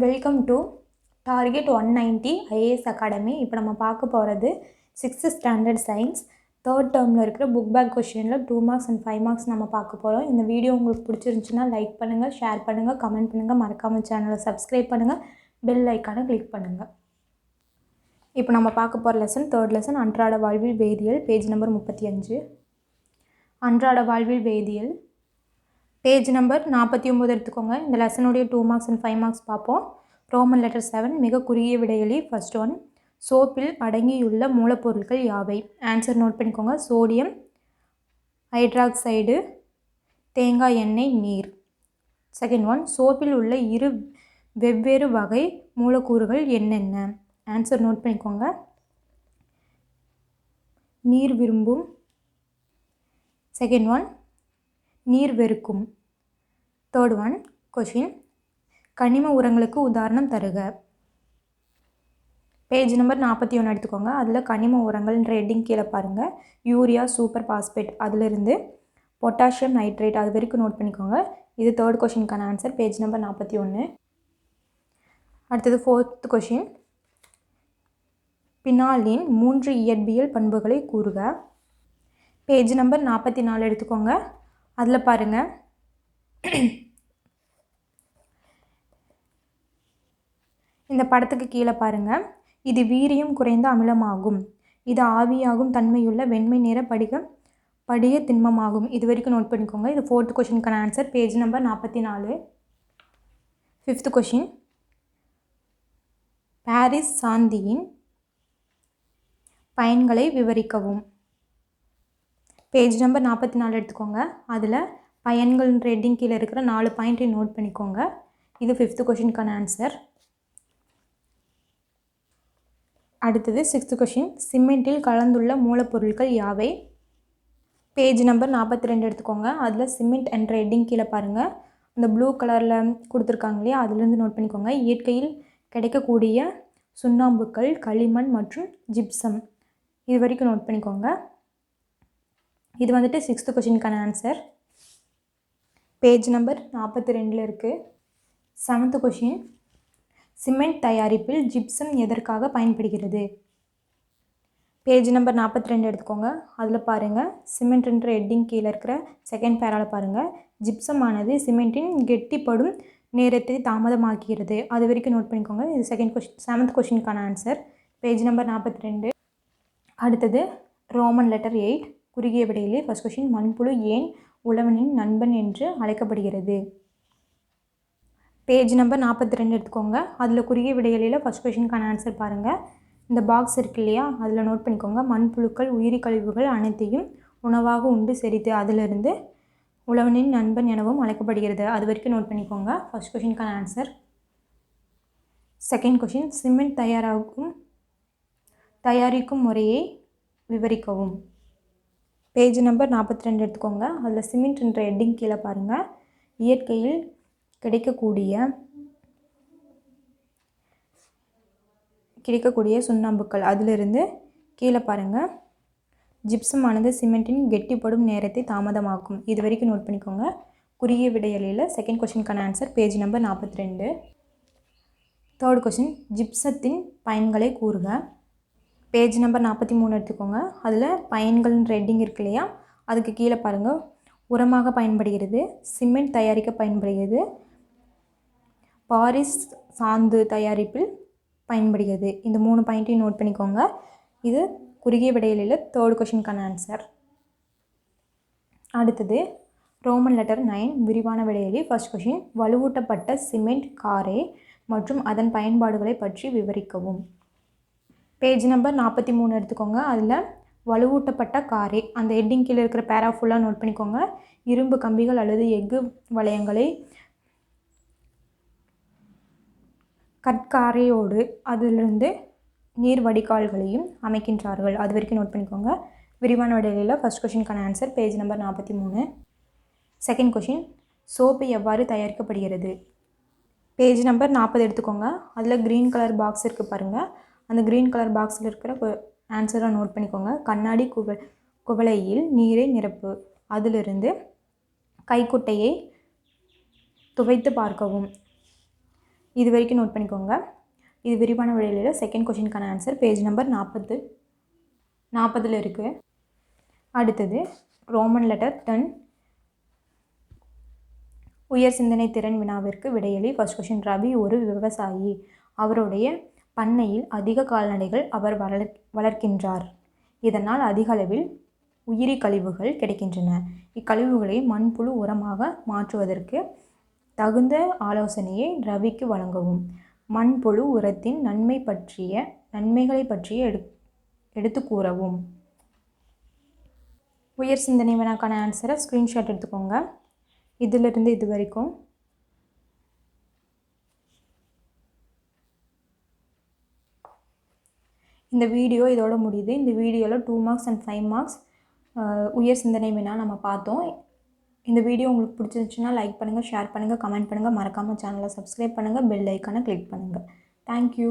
Welcome to Target one ninety IAS academy இப்போ நம்ம பார்க்க போகிறது சிக்ஸ்த்து ஸ்டாண்டர்ட் சயின்ஸ் தேர்ட் டேர்மில் இருக்கிற புக் பேக் கொஷினில் two marks and five marks நம்ம பார்க்க போகிறோம் இந்த வீடியோ உங்களுக்கு பிடிச்சிருந்துச்சுன்னா லைக் பண்ணுங்கள் ஷேர் பண்ணுங்கள் கமெண்ட் பண்ணுங்கள் மறக்காமல் சேனலை சப்ஸ்கிரைப் பண்ணுங்கள் பெல் ஐக்கானை கிளிக் பண்ணுங்கள் இப்போ நம்ம பார்க்க போகிற லெசன் தேர்ட் லெசன் அன்றாட வாழ்வில் வேதியியல் பேஜ் நம்பர் முப்பத்தி அஞ்சு. அன்றாட வாழ்வில் வேதியியல் பேஜ் நம்பர் நாற்பத்தி ஒம்பது எடுத்துக்கோங்க. இந்த லெசனுடைய two marks and five marks பார்ப்போம். ரோமன் லெட்டர் செவன் மிக குறுகிய விடையெளி ஃபர்ஸ்ட் ஒன் சோப்பில் அடங்கியுள்ள மூலப்பொருட்கள் யாவை? ஆன்சர் நோட் பண்ணிக்கோங்க. சோடியம் ஹைட்ராக்சைடு தேங்காய் எண்ணெய் நீர். செகண்ட் ஒன் சோப்பில் உள்ள இரு வெவ்வேறு வகை மூலக்கூறுகள் என்னென்ன? ஆன்சர் நோட் பண்ணிக்கோங்க. நீர் விரும்பும். செகண்ட் ஒன் நீர் வெறுக்கும். தேர்ட் ஒன் கொஷின் கனிம உரங்களுக்கு உதாரணம் தருக. பேஜ் நம்பர் நாற்பத்தி ஒன்று எடுத்துக்கோங்க. அதில் கனிம உரங்கள்ன்ற ஹெட்டிங் கீழே பாருங்கள் யூரியா சூப்பர் பாஸ்பேட் அதிலிருந்து பொட்டாசியம் நைட்ரேட் அது வரைக்கும் நோட் பண்ணிக்கோங்க. இது தேர்ட் கொஷினுக்கான ஆன்சர் பேஜ் நம்பர் நாற்பத்தி ஒன்று அடுத்தது ஃபோர்த் கொஷின் பினாலின் மூன்று இயற்பியல் பண்புகளை கூறுக. பேஜ் நம்பர் நாற்பத்தி நாலு எடுத்துக்கோங்க. அதில் பாருங்கள் இந்த படத்துக்கு கீழே பாருங்கள் இது வீரியம் குறைந்த அமிலமாகும். இது ஆவியாகும் தன்மையுள்ள வெண்மை நிற படிக படிக திண்மமாகும். இது வரைக்கும் நோட் பண்ணிக்கோங்க. இது ஃபோர்த் கொஷினுக்கான ஆன்சர் பேஜ் நம்பர் நாற்பத்தி நாலு ஃபிஃப்த் கொஷின் பாரிஸ் சாந்தியின் பயன்களை விவரிக்கவும். பேஜ் நம்பர் நாற்பத்தி நாலு எடுத்துக்கோங்க. அதில் பயன்கள் ரேட்டிங் கீழே இருக்கிற நாலு பாயிண்ட்டையும் நோட் பண்ணிக்கோங்க. இது ஃபிஃப்த்து கொஷினுக்கான ஆன்சர் அடுத்தது சிக்ஸ்த்து கொஷின் சிமெண்ட்டில் கலந்துள்ள மூலப்பொருட்கள் யாவை? பேஜ் நம்பர் நாற்பத்தி ரெண்டு எடுத்துக்கோங்க. அதில் சிமெண்ட் என்ற ஹெட்டிங் கீழே பாருங்கள் அந்த ப்ளூ கலரில் கொடுத்துருக்காங்க இல்லையா? அதுலேருந்து நோட் பண்ணிக்கோங்க. இயற்கையில் கிடைக்கக்கூடிய சுண்ணாம்புக்கள் களிமண் மற்றும் ஜிப்சம் இது வரைக்கும் நோட் பண்ணிக்கோங்க. இது வந்துட்டு சிக்ஸ்த்து கொஷினுக்கான ஆன்சர் பேஜ் நம்பர் நாற்பத்தி ரெண்டில் இருக்குது செவன்த்து கொஷின் சிமெண்ட் தயாரிப்பில் ஜிப்சம் எதற்காக பயன்படுகிறது? பேஜ் நம்பர் நாற்பத்தி ரெண்டு எடுத்துக்கோங்க. அதில் பாருங்கள் சிமெண்ட்ன்ற ஹெட்டிங் கீழே இருக்கிற செகண்ட் பேரால் பாருங்கள் ஜிப்சம் ஆனது சிமெண்ட்டின் கெட்டிப்படும் நேரத்தை தாமதமாக்குகிறது. அது வரைக்கும் நோட் பண்ணிக்கோங்க. இது செகண்ட் கொஷின் செவன்த் கொஷினுக்கான ஆன்சர் பேஜ் நம்பர் நாற்பத்தி ரெண்டு அடுத்தது ரோமன் லெட்டர் எயிட் குறுகிய விடையிலே ஃபஸ்ட் கொஷின் மண்புழு ஏன் உழவனின் நண்பன் என்று அழைக்கப்படுகிறது? பேஜ் நம்பர் நாற்பத்தி ரெண்டு எடுத்துக்கோங்க. அதில் குறுகிய விடையிலையில் ஃபஸ்ட் கொஷினுக்கான ஆன்சர் பாருங்கள் இந்த பாக்ஸ் இருக்கு இல்லையா? அதில் நோட் பண்ணிக்கோங்க. மண்புழுக்கள் உயிரி கழிவுகள் அனைத்தையும் உணவாக உண்டு செரித்து அதிலிருந்து உழவனின் நண்பன் எனவும் அழைக்கப்படுகிறது. அது வரைக்கும் நோட் பண்ணிக்கோங்க. ஃபஸ்ட் கொஷினுக்கான ஆன்சர் செகண்ட் கொஷின் சிமெண்ட் தயாராகும் தயாரிக்கும் முறையை விவரிக்கவும். பேஜ் நம்பர் நாற்பத்தி ரெண்டு எடுத்துக்கோங்க. அதில் சிமெண்ட் என்ற ஹெட்டிங் கீழே பாருங்கள் இயற்கையில் கிடைக்கக்கூடிய கிடைக்கக்கூடிய சுண்ணாம்புக்கள் அதிலிருந்து கீழே பாருங்கள் ஜிப்சமானது சிமெண்ட்டின் கெட்டிப்படும் நேரத்தை தாமதமாக்கும். இது வரைக்கும் நோட் பண்ணிக்கோங்க. குறுகிய விடையலையில் செகண்ட் கொஷினுக்கான ஆன்சர் பேஜ் நம்பர் நாற்பத்தி ரெண்டு தேர்ட் கொஷின் ஜிப்சத்தின் பயன்களை கூறுக. பேஜ் நம்பர் நாற்பத்தி மூணு எடுத்துக்கோங்க. அதில் பயன்கள் ரெட்டிங் இருக்கு இல்லையா? அதுக்கு கீழே பாருங்கள் உரமாக பயன்படுகிறது சிமெண்ட் தயாரிக்க பயன்படுகிறது பாரிஸ் சாந்து தயாரிப்பில் பயன்படுகிறது. இந்த மூணு பாயிண்ட்டையும் நோட் பண்ணிக்கோங்க. இது குறுகிய விடையிலில் தேர்ட் கொஷினுக்கான ஆன்சர் அடுத்தது ரோமன் லெட்டர் நைன் விரிவான விடையலி ஃபர்ஸ்ட் கொஷின் வலுவூட்டப்பட்ட சிமெண்ட் காரே மற்றும் அதன் பயன்பாடுகளை பற்றி விவரிக்கவும். பேஜ் நம்பர் நாற்பத்தி மூணு எடுத்துக்கோங்க. அதில் வலுவூட்டப்பட்ட காரே அந்த ஹெட்டிங் கீழே இருக்கிற பேரா ஃபுல்லாக நோட் பண்ணிக்கோங்க. இரும்பு கம்பிகள் அல்லது எஃகு வளையங்களை கற்காரையோடு அதிலிருந்து நீர் வடிகால்களையும் அமைக்கின்றார்கள். அது வரைக்கும் நோட் பண்ணிக்கோங்க. விரிவான விடையில ஃபஸ்ட் கொஷினுக்கான ஆன்சர் பேஜ் நம்பர் நாற்பத்தி மூணு. செகண்ட் கொஷின் சோப்பு எவ்வாறு தயாரிக்கப்படுகிறது? பேஜ் நம்பர் நாற்பது எடுத்துக்கோங்க. அதில் க்ரீன் கலர் பாக்ஸ் இருக்குது பாருங்கள் அந்த க்ரீன் கலர் பாக்ஸில் இருக்கிற ஆன்சரை நோட் பண்ணிக்கோங்க. கண்ணாடி குவ குவளையில் நீரை நிரப்பு. அதிலிருந்து கைக்குட்டையை துவைத்து பார்க்கவும். இது வரைக்கும் நோட் பண்ணிக்கோங்க. இது விரிவான வழியில் செகண்ட் கொஷினுக்கான ஆன்சர் பேஜ் நம்பர் நாற்பது நாற்பதில் இருக்குது அடுத்தது ரோமன் லெட்டர் டென் உயர் சிந்தனை திறன் வினாவிற்கு விடையளி ஃபர்ஸ்ட் கொஷின் ரவி ஒரு விவசாயி. அவருடைய பண்ணையில் அதிக கால்நடைகள் அவர் வளர் வளர்க்கின்றார். இதனால் அதிக அளவில் உயிரி கழிவுகள் கிடைக்கின்றன. இக்கழிவுகளை மண்புழு உரமாக மாற்றுவதற்கு தகுந்த ஆலோசனையை ரவிக்கு வழங்கவும். மண்புழு உரத்தின் நன்மை பற்றிய நன்மைகளை பற்றிய எடு எடுத்து கூறவும். உயர் சிந்தனை வினாக்கான ஆன்சரை ஸ்க்ரீன்ஷாட் எடுத்துக்கோங்க. இதிலிருந்து இது வரைக்கும் இந்த வீடியோ இதோட முடியுது. இந்த வீடியோவில் two marks and five marks உயர் சிந்தனை வினா நம்ம பார்த்தோம். இந்த வீடியோ உங்களுக்கு பிடிச்சிருந்துச்சுன்னா லைக் பண்ணுங்கள் ஷேர் பண்ணுங்கள் கமெண்ட் பண்ணுங்கள் மறக்காமல் சேனலை சப்ஸ்கிரைப் பண்ணுங்கள் பெல் ஐக்கானை கிளிக் பண்ணுங்கள் தேங்க்யூ